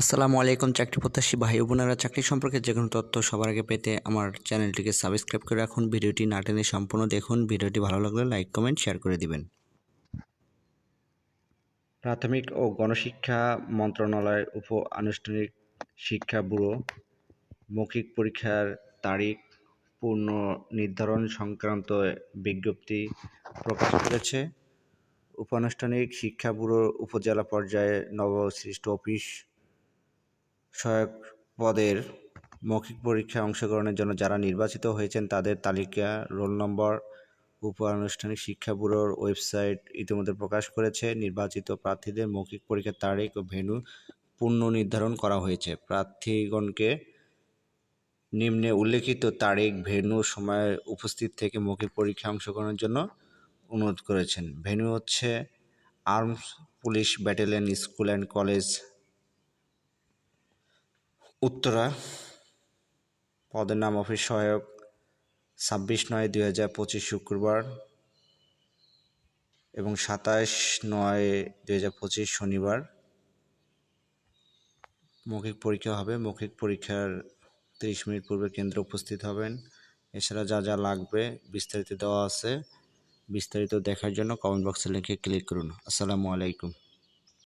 আসসালামু আলাইকুম, চাকরি প্রত্যাশী ভাই বোনেরা। চাকরি সম্পর্কে যে কোনো তথ্য সবার আগে পেতে আমার চ্যানেলটিকে সাবস্ক্রাইব করে রাখুন। ভিডিওটি না টেনে সম্পূর্ণ দেখুন। ভিডিওটি ভালো লাগলে লাইক, কমেন্ট, শেয়ার করে দিবেন। প্রাথমিক ও গণশিক্ষা মন্ত্রণালয়ের উপ আনুষ্ঠানিক শিক্ষা ব্যুরো, মৌখিক পরীক্ষার তারিখ, পূর্ণ নির্ধারণ সংক্রান্ত বিজ্ঞপ্তি প্রকাশ করেছে। উপানুষ্ঠানিক শিক্ষা ব্যুরোর উপজেলা পর্যায়ে নবসৃষ্ট অফিস সহায়ক পদের মৌখিক পরীক্ষায় অংশগ্রহণের জন্য যারা নির্বাচিত হয়েছেন, তাদের তালিকা রোল নম্বর উপ আনুষ্ঠানিক শিক্ষা ব্যুরোর ওয়েবসাইট ইতিমধ্যে প্রকাশ করেছে। নির্বাচিত প্রার্থীদের মৌখিক পরীক্ষার তারিখ ও ভেন্যু পূর্ণ নির্ধারণ করা হয়েছে। প্রার্থীগণকে নিম্নে উল্লেখিত তারিখ, ভেন্যু, সময়ে উপস্থিত থেকে মৌখিক পরীক্ষায় অংশগ্রহণের জন্য অনুরোধ করেছেন। ভেন্যু হচ্ছে arms police battalion school and college Uttara, পদের নাম অফিস সহায়ক, ছাব্বিশ নয় দুই হাজার পঁচিশ শুক্রবার এবং সাতাশ নয় দুই হাজার পঁচিশ শনিবার। মৌখিক পরীক্ষা হবে। মৌখিক পরীক্ষার তিরিশ মিনিট পূর্বে কেন্দ্রে উপস্থিত হবেন। এছাড়া যা যা লাগবে বিস্তারিত দেওয়া আছে, বিস্তারিত দেখার জন্য কমেন্ট বক্সে লিখে ক্লিক করুন। আসসালামু আলাইকুম।